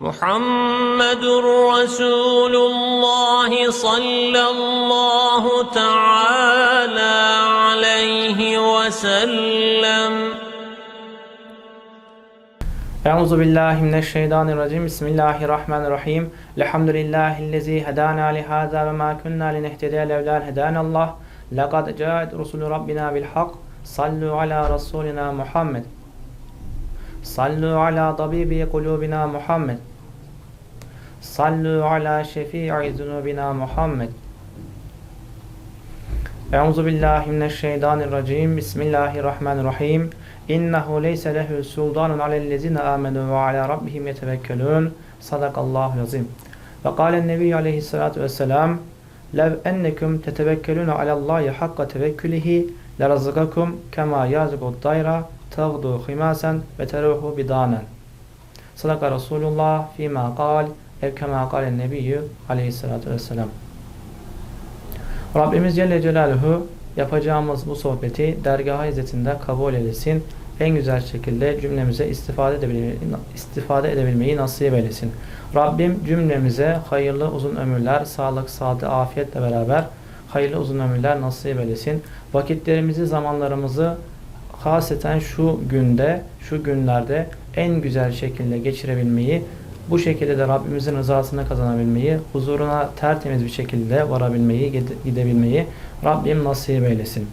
محمد رسول الله صلى الله تعالى عليه وسلم. أعوذ بالله من الشيطان الرجيم. بسم الله الرحمن الرحيم. الحمد لله الذي هدانا لهذا وما كنا لنهتدي لولا هدانا الله. لقد جاءت رسل ربنا بالحق. صلوا على رسولنا محمد. صلوا على طبيب قلوبنا محمد. Sallu ala şefi'i zunubina Muhammed. Euzu billahi mineşşeytanirracim. Bismillahirrahmanirrahim. İnnehu leyse lehu sultanun alellezine amenu ve ala rabbihim yetevekkelun. Sadakallahu azim. Ve kâlen nebi aleyhissalatu vesselam. Lev enneküm tetevekkelûne alallâhi hakka tevekkülihi lerazıkakum kema yazıkud dayra tagdu himasen ve teruhu bidanen. Sadaka Resulullah fîmâ kâl. Ev kema kalen nebiyyü aleyhissalatu vesselam. Rabbimiz Celle Celaluhu yapacağımız bu sohbeti dergah izzetinde kabul eylesin. En güzel şekilde cümlemize istifade edebilmeyi, istifade edebilmeyi nasip eylesin. Rabbim cümlemize hayırlı uzun ömürler, sağlık, saadet, afiyetle beraber hayırlı uzun ömürler nasip eylesin. Vakitlerimizi, zamanlarımızı haseten şu günde, şu günlerde en güzel şekilde geçirebilmeyi bu şekilde de Rabbimizin rızasını kazanabilmeyi, huzuruna tertemiz bir şekilde varabilmeyi, gide- gidebilmeyi Rabbim nasip eylesin.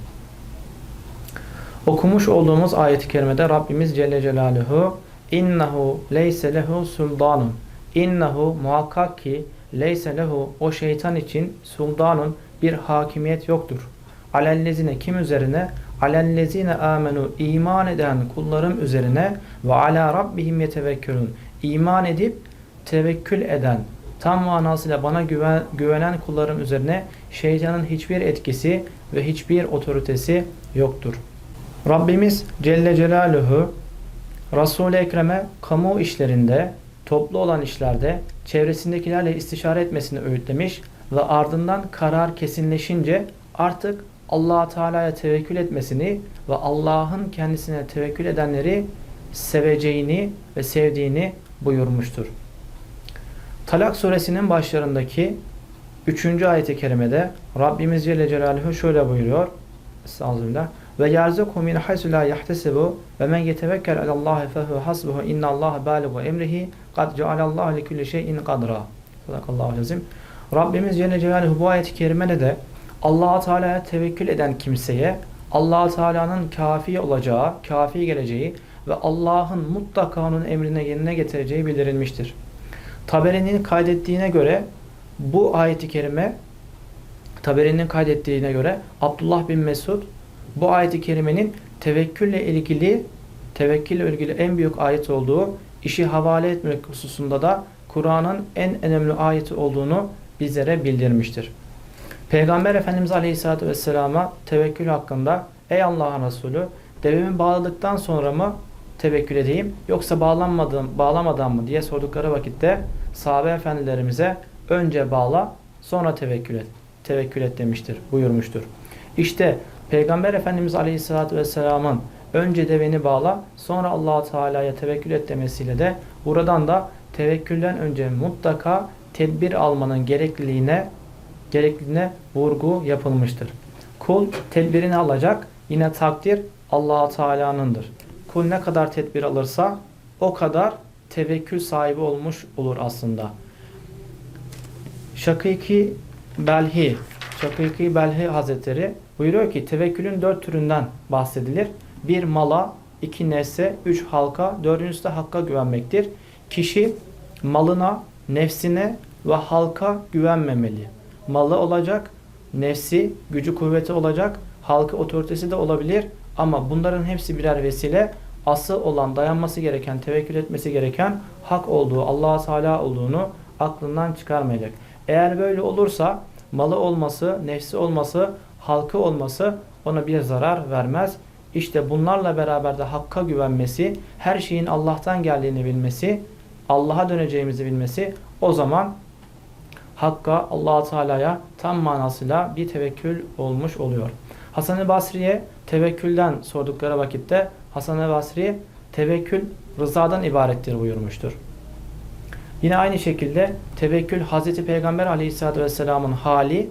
Okumuş olduğumuz ayet-i kerimede Rabbimiz Celle Celaluhu innehu leyse lehu sultanun innehu muhakkak ki leyse lehu o şeytan için sultanun bir hakimiyet yoktur. Alellezine kim üzerine? Alellezine amenu iman eden kullarım üzerine ve ala rabbihim yetevekkelun iman edip tevekkül eden tam manasıyla bana güven, güvenen kullarım üzerine şeytanın hiçbir etkisi ve hiçbir otoritesi yoktur. Rabbimiz Celle Celaluhu Resul-i Ekrem'e kamu işlerinde, toplu olan işlerde çevresindekilerle istişare etmesini öğütlemiş ve ardından karar kesinleşince artık allah Teala'ya tevekkül etmesini ve Allah'ın kendisine tevekkül edenleri seveceğini ve sevdiğini buyurmuştur. Talak suresinin başlarındaki 3. ayet-i kerimede Rabbimiz Celle Celaluhu şöyle buyuruyor. Estağfirullah. Ve yerzuku min haysu la yahtesibu ve men yetevekkel alallahi fehu hasbuhu innallaha baligu emrihi kad cealallahu li kulli şeyin kadra. Sadakallahu azim. Rabbimiz Celle Celaluhu bu ayet-i kerimede de allah Teala'ya tevekkül eden kimseye allah Teala'nın kafi olacağı, kafi geleceği ve Allah'ın mutlaka onun emrine yerine getireceği bildirilmiştir. Taberi'nin kaydettiğine göre bu ayeti kerime Taberi'nin kaydettiğine göre Abdullah bin Mesud bu ayeti kerimenin tevekkülle ilgili tevekkülle ilgili en büyük ayet olduğu işi havale etmek hususunda da Kur'an'ın en önemli ayeti olduğunu bizlere bildirmiştir. Peygamber Efendimiz Aleyhisselatü Vesselam'a tevekkül hakkında ey Allah'ın Resulü devemi bağladıktan sonra mı tevekkül edeyim yoksa bağlanmadım, bağlamadan mı diye sordukları vakitte sahabe efendilerimize önce bağla sonra tevekkül et. Tevekkül et demiştir, buyurmuştur. İşte Peygamber Efendimiz Aleyhisselatü Vesselam'ın önce deveni bağla sonra allah Teala'ya tevekkül et demesiyle de buradan da tevekkülden önce mutlaka tedbir almanın gerekliliğine gerekliliğine vurgu yapılmıştır. Kul tedbirini alacak yine takdir allah Teala'nındır. Kul ne kadar tedbir alırsa o kadar tevekkül sahibi olmuş olur aslında. Şakiki Belhi Şakiki Belhi Hazretleri buyuruyor ki tevekkülün dört türünden bahsedilir. Bir mala, iki nefse, üç halka, dördüncüsü de hakka güvenmektir. Kişi malına, nefsine ve halka güvenmemeli. Malı olacak, nefsi, gücü kuvveti olacak, halkı otoritesi de olabilir ama bunların hepsi birer vesile. Asıl olan dayanması gereken, tevekkül etmesi gereken hak olduğu, allah Teala olduğunu aklından çıkarmayacak. Eğer böyle olursa malı olması, nefsi olması, halkı olması ona bir zarar vermez. İşte bunlarla beraber de hakka güvenmesi, her şeyin Allah'tan geldiğini bilmesi, Allah'a döneceğimizi bilmesi o zaman Hakka allah Teala'ya tam manasıyla bir tevekkül olmuş oluyor. Hasan-ı Basri'ye tevekkülden sordukları vakitte Hasan-ı Basri tevekkül rızadan ibarettir buyurmuştur. Yine aynı şekilde tevekkül Hazreti Peygamber Aleyhisselatü Vesselam'ın hali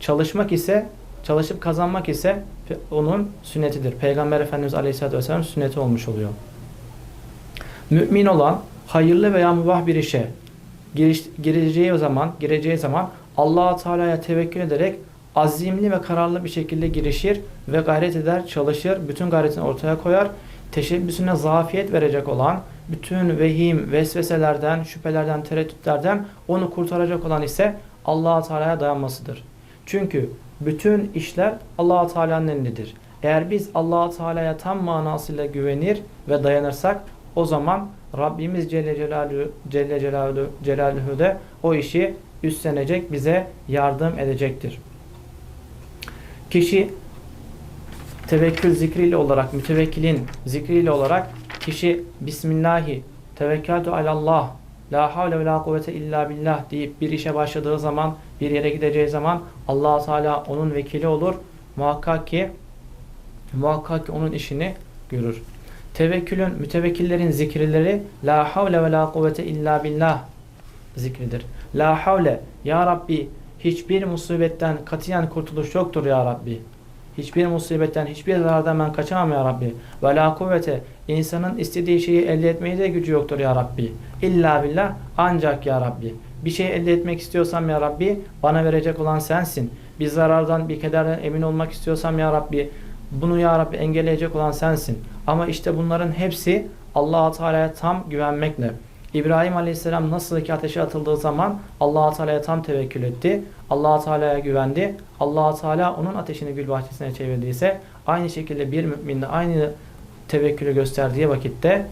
çalışmak ise çalışıp kazanmak ise onun sünnetidir. Peygamber Efendimiz Aleyhisselatü Vesselam sünneti olmuş oluyor. Mümin olan hayırlı veya mübah bir işe giriş, gireceği zaman gireceği zaman Allah Teala'ya tevekkül ederek azimli ve kararlı bir şekilde girişir ve gayret eder, çalışır, bütün gayretini ortaya koyar. Teşebbüsüne zafiyet verecek olan bütün vehim, vesveselerden, şüphelerden, tereddütlerden onu kurtaracak olan ise Allah Teala'ya dayanmasıdır. Çünkü bütün işler Allah Teala'nın elindedir. Eğer biz Allah Teala'ya tam manasıyla güvenir ve dayanırsak o zaman Rabbimiz Celle Celaluhu, Celle Celaluhu, Celaluhu de o işi üstlenecek, bize yardım edecektir. Kişi tevekkül zikriyle olarak, mütevekkilin zikriyle olarak kişi Bismillahi, tevekkaltu alallah, la havle ve la kuvvete illa billah deyip bir işe başladığı zaman, bir yere gideceği zaman allah Teala onun vekili olur. Muhakkak ki muhakkak ki onun işini görür. Tevekkülün, mütevekkillerin zikirleri La havle ve la kuvvete illa billah zikridir. La havle Ya Rabbi hiçbir musibetten katiyen kurtuluş yoktur Ya Rabbi. Hiçbir musibetten, hiçbir zarardan ben kaçamam Ya Rabbi. Ve la kuvvete insanın istediği şeyi elde etmeye de gücü yoktur Ya Rabbi. İlla billah ancak Ya Rabbi. Bir şey elde etmek istiyorsam Ya Rabbi bana verecek olan sensin. Bir zarardan, bir kederden emin olmak istiyorsam Ya Rabbi bunu Ya Rabbi engelleyecek olan sensin. Ama işte bunların hepsi allah Teala'ya tam güvenmekle. İbrahim Aleyhisselam nasıl ki ateşe atıldığı zaman allah Teala'ya tam tevekkül etti. allah Teala'ya güvendi. allah Teala onun ateşini gül bahçesine çevirdiyse aynı şekilde bir mümin de aynı tevekkülü gösterdiği vakitte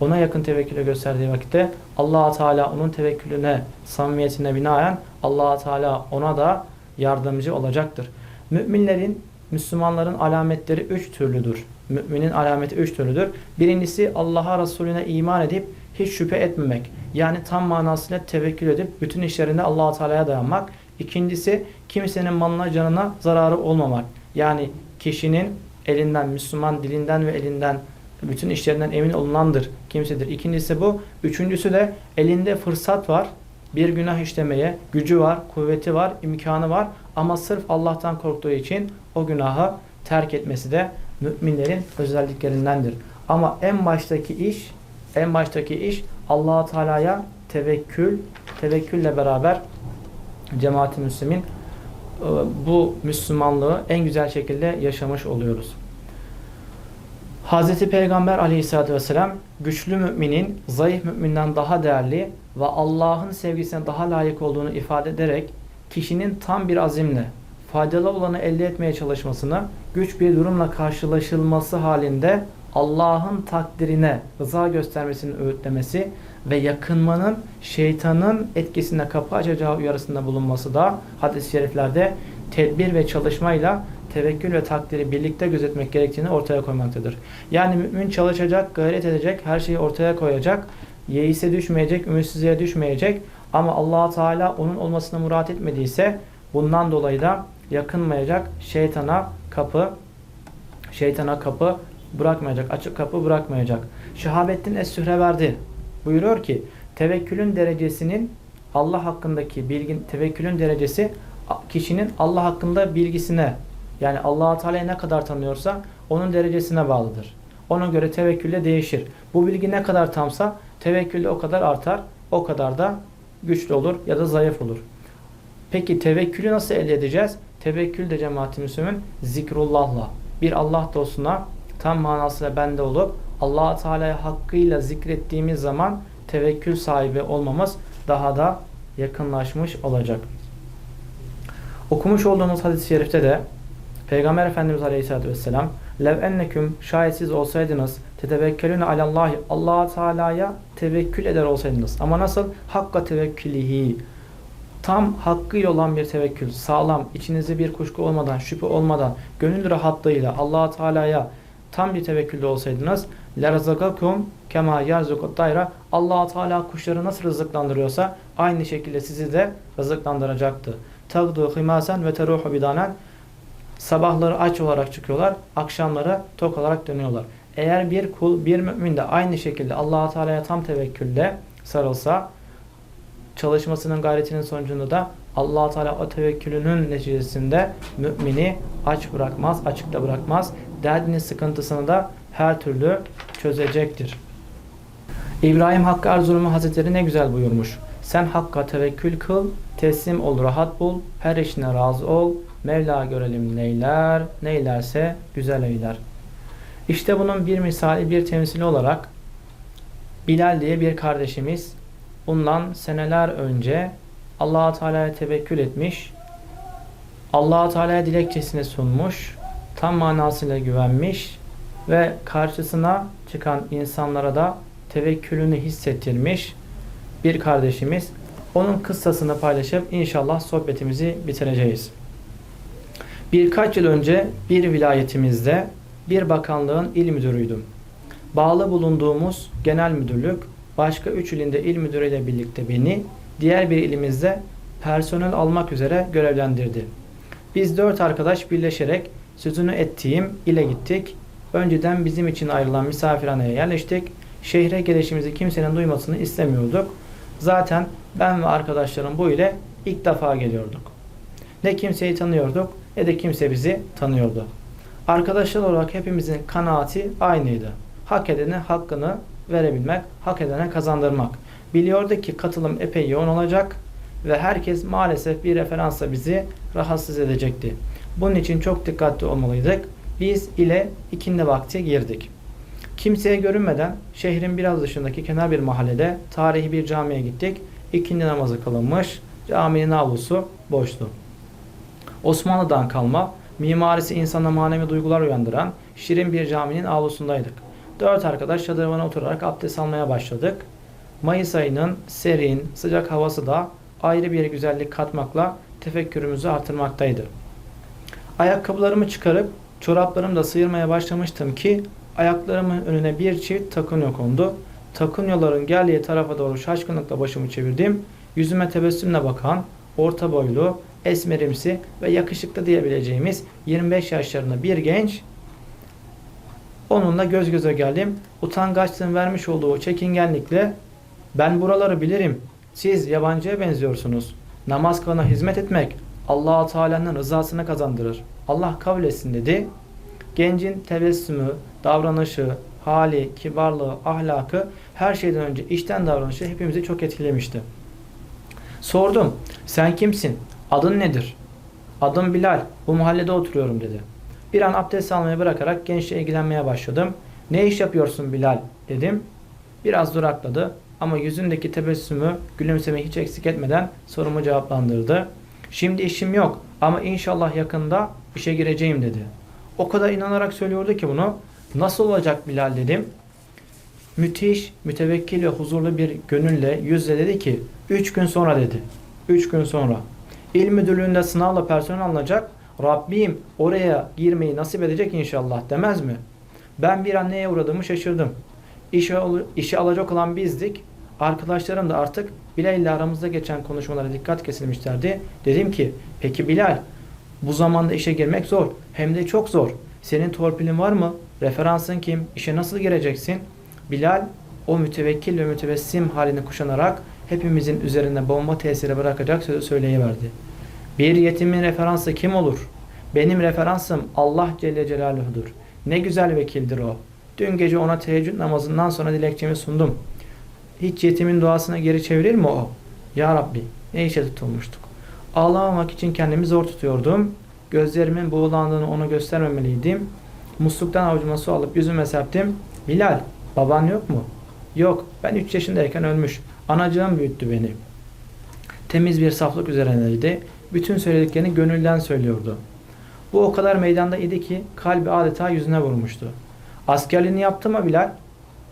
ona yakın tevekkülü gösterdiği vakitte allah Teala onun tevekkülüne, samimiyetine binaen allah Teala ona da yardımcı olacaktır. Müminlerin Müslümanların alametleri üç türlüdür. Müminin alameti üç türlüdür. Birincisi Allah'a Resulüne iman edip hiç şüphe etmemek. Yani tam manasıyla tevekkül edip bütün işlerinde allah Teala'ya dayanmak. İkincisi kimsenin malına canına zararı olmamak. Yani kişinin elinden, Müslüman dilinden ve elinden bütün işlerinden emin olunandır, kimsedir. İkincisi bu. Üçüncüsü de elinde fırsat var. Bir günah işlemeye gücü var, kuvveti var, imkanı var. Ama sırf Allah'tan korktuğu için o günahı terk etmesi de müminlerin özelliklerindendir. Ama en baştaki iş, en baştaki iş Allah Teala'ya tevekkül, tevekkülle beraber cemaat-i müslimin e, bu Müslümanlığı en güzel şekilde yaşamış oluyoruz. Hz. Peygamber aleyhissalatü vesselam güçlü müminin zayıf müminden daha değerli ve Allah'ın sevgisine daha layık olduğunu ifade ederek kişinin tam bir azimle faydalı olanı elde etmeye çalışmasını güç bir durumla karşılaşılması halinde Allah'ın takdirine rıza göstermesini öğütlemesi ve yakınmanın şeytanın etkisine kapı açacağı uyarısında bulunması da hadis-i şeriflerde tedbir ve çalışmayla tevekkül ve takdiri birlikte gözetmek gerektiğini ortaya koymaktadır. Yani mümin çalışacak, gayret edecek, her şeyi ortaya koyacak, yeise düşmeyecek, ümitsizliğe düşmeyecek ama allah Teala onun olmasını murat etmediyse bundan dolayı da yakınmayacak, şeytana kapı şeytana kapı bırakmayacak, açık kapı bırakmayacak. Şehabettin Es-Sühreverdi buyuruyor ki tevekkülün derecesinin Allah hakkındaki bilgin tevekkülün derecesi kişinin Allah hakkında bilgisine yani Allah Teala'yı ne kadar tanıyorsa onun derecesine bağlıdır. Ona göre tevekkülle değişir. Bu bilgi ne kadar tamsa tevekkülle o kadar artar, o kadar da güçlü olur ya da zayıf olur. Peki tevekkülü nasıl elde edeceğiz? Tevekkül de cemaat-i Müslümin zikrullahla bir Allah dostuna tam manasıyla bende olup allah Teala'ya hakkıyla zikrettiğimiz zaman tevekkül sahibi olmamız daha da yakınlaşmış olacak. Okumuş olduğumuz hadis-i şerifte de Peygamber Efendimiz Aleyhisselatü Vesselam lev enneküm şayet siz olsaydınız tetevekkelüne alallahi allah Teala'ya tevekkül eder olsaydınız. Ama nasıl? Hakka tevekkülihi tam hakkıyla olan bir tevekkül, sağlam, içinizde bir kuşku olmadan, şüphe olmadan, gönül rahatlığıyla allah Teala'ya tam bir tevekkülde olsaydınız lerzakakum kema yarzukut dayra allah Teala kuşları nasıl rızıklandırıyorsa aynı şekilde sizi de rızıklandıracaktı. Tagdu himasen ve teruhu bidanen sabahları aç olarak çıkıyorlar, akşamları tok olarak dönüyorlar. Eğer bir kul, bir mümin de aynı şekilde allah Teala'ya tam tevekkülde sarılsa, çalışmasının gayretinin sonucunda da allah Teala o tevekkülünün neticesinde mümini aç bırakmaz, açıkta bırakmaz. Derdini, sıkıntısını da her türlü çözecektir. İbrahim Hakkı Erzurumlu Hazretleri ne güzel buyurmuş. Sen Hakk'a tevekkül kıl, teslim ol, rahat bul, her işine razı ol, Mevla görelim neyler, neylerse güzel eyler. İşte bunun bir misali, bir temsili olarak Bilal diye bir kardeşimiz bundan seneler önce Allah Teala'ya tevekkül etmiş, Allah Teala'ya dilekçesini sunmuş, tam manasıyla güvenmiş ve karşısına çıkan insanlara da tevekkülünü hissettirmiş bir kardeşimiz. Onun kıssasını paylaşıp inşallah sohbetimizi bitireceğiz. Birkaç yıl önce bir vilayetimizde bir bakanlığın il müdürüydüm. Bağlı bulunduğumuz genel müdürlük başka üç ilinde il müdürüyle birlikte beni diğer bir ilimizde personel almak üzere görevlendirdi. Biz dört arkadaş birleşerek sözünü ettiğim ile gittik. Önceden bizim için ayrılan misafirhaneye yerleştik. Şehre gelişimizi kimsenin duymasını istemiyorduk. Zaten ben ve arkadaşlarım bu ile ilk defa geliyorduk. Ne kimseyi tanıyorduk ne de kimse bizi tanıyordu. Arkadaşlar olarak hepimizin kanaati aynıydı. Hak edene hakkını verebilmek, hak edene kazandırmak. Biliyorduk ki katılım epey yoğun olacak ve herkes maalesef bir referansla bizi rahatsız edecekti. Bunun için çok dikkatli olmalıydık. Biz ile ikindi vakti girdik. Kimseye görünmeden şehrin biraz dışındaki kenar bir mahallede tarihi bir camiye gittik. İkindi namazı kılınmış. Caminin avlusu boştu. Osmanlı'dan kalma, mimarisi insana manevi duygular uyandıran şirin bir caminin avlusundaydık. Dört arkadaş çadırvana oturarak abdest almaya başladık. Mayıs ayının serin, sıcak havası da ayrı bir güzellik katmakla tefekkürümüzü artırmaktaydı. Ayakkabılarımı çıkarıp çoraplarımı da sıyırmaya başlamıştım ki ayaklarımın önüne bir çift takunyo kondu. Takunyoların geldiği tarafa doğru şaşkınlıkla başımı çevirdim. Yüzüme tebessümle bakan, orta boylu, esmerimsi ve yakışıklı diyebileceğimiz 25 yaşlarında bir genç onunla göz göze geldim. Utangaçlığın vermiş olduğu çekingenlikle ben buraları bilirim. Siz yabancıya benziyorsunuz. Namaz kılana hizmet etmek allah Teala'nın rızasını kazandırır. Allah kabul etsin dedi. Gencin tebessümü, davranışı, hali, kibarlığı, ahlakı her şeyden önce içten davranışı hepimizi çok etkilemişti. Sordum. Sen kimsin? Adın nedir? Adım Bilal. Bu mahallede oturuyorum dedi. Bir an abdest almayı bırakarak gençle ilgilenmeye başladım. Ne iş yapıyorsun Bilal? dedim. Biraz durakladı ama yüzündeki tebessümü gülümsemeyi hiç eksik etmeden sorumu cevaplandırdı. Şimdi işim yok ama inşallah yakında işe gireceğim dedi. O kadar inanarak söylüyordu ki bunu. Nasıl olacak Bilal dedim. Müthiş, mütevekkil ve huzurlu bir gönülle yüzle dedi ki 3 gün sonra dedi. 3 gün sonra. İl müdürlüğünde sınavla personel alınacak. Rabbim oraya girmeyi nasip edecek inşallah demez mi? Ben bir an neye uğradığımı şaşırdım. İşe, işe alacak olan bizdik. Arkadaşlarım da artık Bilal ile aramızda geçen konuşmalara dikkat kesilmişlerdi. Dedim ki peki Bilal bu zamanda işe girmek zor. Hem de çok zor. Senin torpilin var mı? Referansın kim? İşe nasıl gireceksin? Bilal o mütevekkil ve mütebessim halini kuşanarak hepimizin üzerine bomba tesiri bırakacak sözü söyleyiverdi. Bir yetimin referansı kim olur? Benim referansım Allah Celle Celaluhu'dur. Ne güzel vekildir o. Dün gece ona teheccüd namazından sonra dilekçemi sundum. Hiç yetimin duasına geri çevirir mi o? Ya Rabbi ne işe tutulmuştuk. Ağlamamak için kendimi zor tutuyordum. Gözlerimin buğulandığını ona göstermemeliydim. Musluktan avucuma su alıp yüzüme serptim. Bilal, baban yok mu? Yok, ben 3 yaşındayken ölmüş. Anacığım büyüttü beni. Temiz bir saflık üzerindeydi. Bütün söylediklerini gönülden söylüyordu. Bu o kadar meydanda idi ki kalbi adeta yüzüne vurmuştu. Askerliğini yaptı mı Bilal?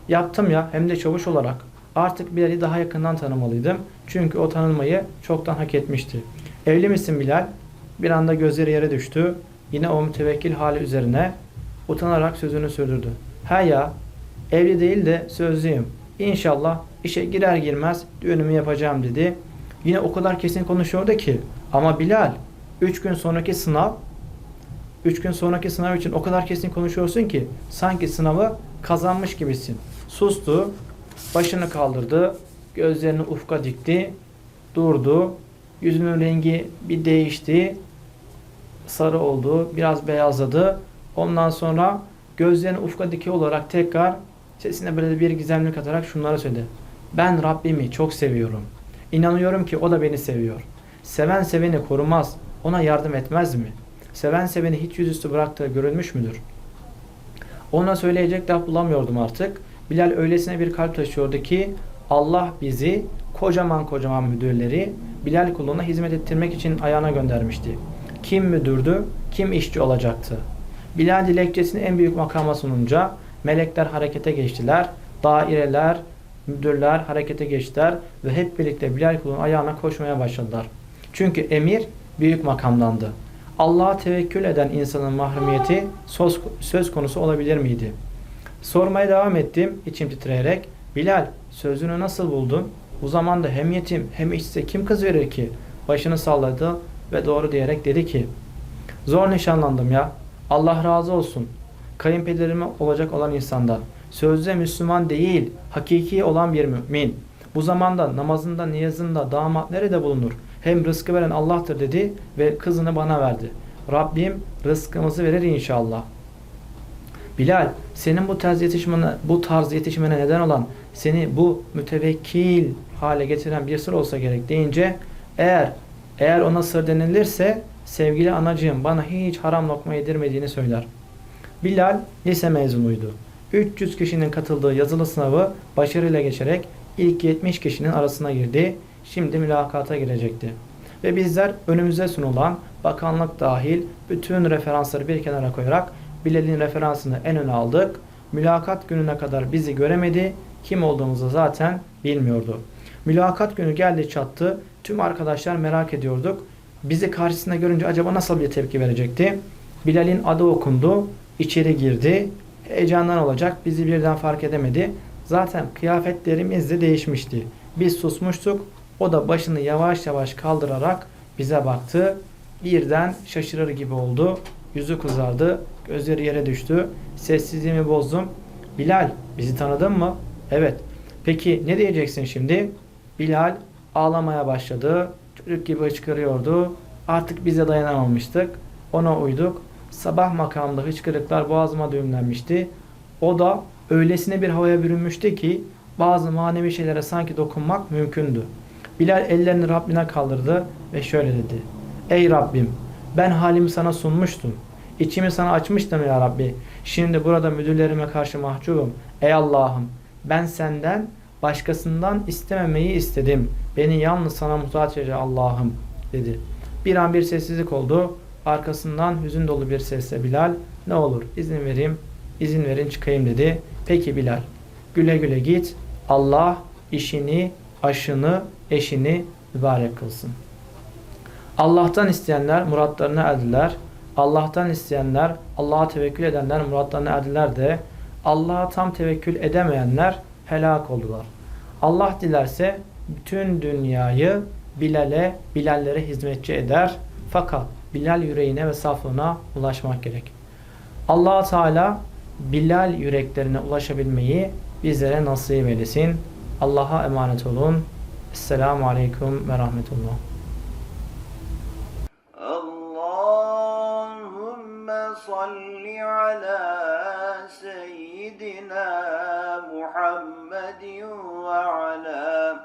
Yaptım ya hem de çavuş olarak. Artık Bilal'i daha yakından tanımalıydım. Çünkü o tanınmayı çoktan hak etmişti. Evli misin Bilal? Bir anda gözleri yere düştü. Yine o mütevekkil hali üzerine utanarak sözünü sürdürdü. He ya, evli değil de sözlüyüm. İnşallah işe girer girmez düğünümü yapacağım dedi. Yine o kadar kesin konuşuyordu ki. Ama Bilal, 3 gün sonraki sınav 3 gün sonraki sınav için o kadar kesin konuşuyorsun ki sanki sınavı kazanmış gibisin. Sustu, başını kaldırdı, gözlerini ufka dikti. durdu. Yüzünün rengi bir değişti. Sarı oldu. Biraz beyazladı. Ondan sonra gözlerini ufka dikey olarak tekrar sesine böyle bir gizemlik atarak şunları söyledi. Ben Rabbimi çok seviyorum. İnanıyorum ki o da beni seviyor. Seven seveni korumaz. Ona yardım etmez mi? Seven seveni hiç yüzüstü bıraktığı görülmüş müdür? Ona söyleyecek laf bulamıyordum artık. Bilal öylesine bir kalp taşıyordu ki Allah bizi kocaman kocaman müdürleri Bilal kuluna hizmet ettirmek için ayağına göndermişti. Kim müdürdü, kim işçi olacaktı. Bilal dilekçesini en büyük makama sununca melekler harekete geçtiler. Daireler, müdürler harekete geçtiler ve hep birlikte Bilal kulun ayağına koşmaya başladılar. Çünkü emir büyük makamdandı. Allah'a tevekkül eden insanın mahrumiyeti söz, söz konusu olabilir miydi? Sormaya devam ettim içim titreyerek. Bilal sözünü nasıl buldun? Bu zamanda hem yetim hem işsize kim kız verir ki? Başını salladı ve doğru diyerek dedi ki Zor nişanlandım ya. Allah razı olsun. Kayınpederime olacak olan insandan. Sözde Müslüman değil, hakiki olan bir mümin. Bu zamanda namazında, niyazında, damat nerede bulunur? Hem rızkı veren Allah'tır dedi ve kızını bana verdi. Rabbim rızkımızı verir inşallah. Bilal, senin bu tarz yetişmene, bu tarz yetişmene neden olan, seni bu mütevekkil hale getiren bir sır olsa gerek deyince, eğer eğer ona sır denilirse, sevgili anacığım bana hiç haram lokma yedirmediğini söyler. Bilal lise mezunuydu. 300 kişinin katıldığı yazılı sınavı başarıyla geçerek ilk 70 kişinin arasına girdi. Şimdi mülakata girecekti. Ve bizler önümüze sunulan bakanlık dahil bütün referansları bir kenara koyarak Bilal'in referansını en öne aldık. Mülakat gününe kadar bizi göremedi. Kim olduğumuzu zaten bilmiyordu. Mülakat günü geldi çattı. Tüm arkadaşlar merak ediyorduk. Bizi karşısında görünce acaba nasıl bir tepki verecekti? Bilal'in adı okundu. içeri girdi. Heyecandan olacak. Bizi birden fark edemedi. Zaten kıyafetlerimiz de değişmişti. Biz susmuştuk. O da başını yavaş yavaş kaldırarak bize baktı. Birden şaşırır gibi oldu. Yüzü kızardı. Gözleri yere düştü. Sessizliğimi bozdum. Bilal bizi tanıdın mı? Evet. Peki ne diyeceksin şimdi? Bilal ağlamaya başladı. Çocuk gibi hıçkırıyordu. Artık bize dayanamamıştık. Ona uyduk. Sabah makamında hıçkırıklar boğazıma düğümlenmişti. O da öylesine bir havaya bürünmüştü ki bazı manevi şeylere sanki dokunmak mümkündü. Bilal ellerini Rabbine kaldırdı ve şöyle dedi. Ey Rabbim ben halimi sana sunmuştum. İçimi sana açmıştım ya Rabbi. Şimdi burada müdürlerime karşı mahcubum. Ey Allah'ım ben senden başkasından istememeyi istedim. Beni yalnız sana muhtaç eyle Allah'ım dedi. Bir an bir sessizlik oldu. Arkasından hüzün dolu bir sesle Bilal ne olur izin vereyim, izin verin çıkayım dedi. Peki Bilal güle güle git. Allah işini, aşını, eşini mübarek kılsın. Allah'tan isteyenler muratlarını erdiler. Allah'tan isteyenler, Allah'a tevekkül edenler muratlarını erdiler de Allah'a tam tevekkül edemeyenler helak oldular. Allah dilerse bütün dünyayı Bilal'e, Bilallere hizmetçi eder. Fakat Bilal yüreğine ve saflığına ulaşmak gerek. allah Teala Bilal yüreklerine ulaşabilmeyi bizlere nasip eylesin. Allah'a emanet olun. Esselamu Aleyküm ve Rahmetullah. Allahümme salli ala seyyidina Muhammedin ve ala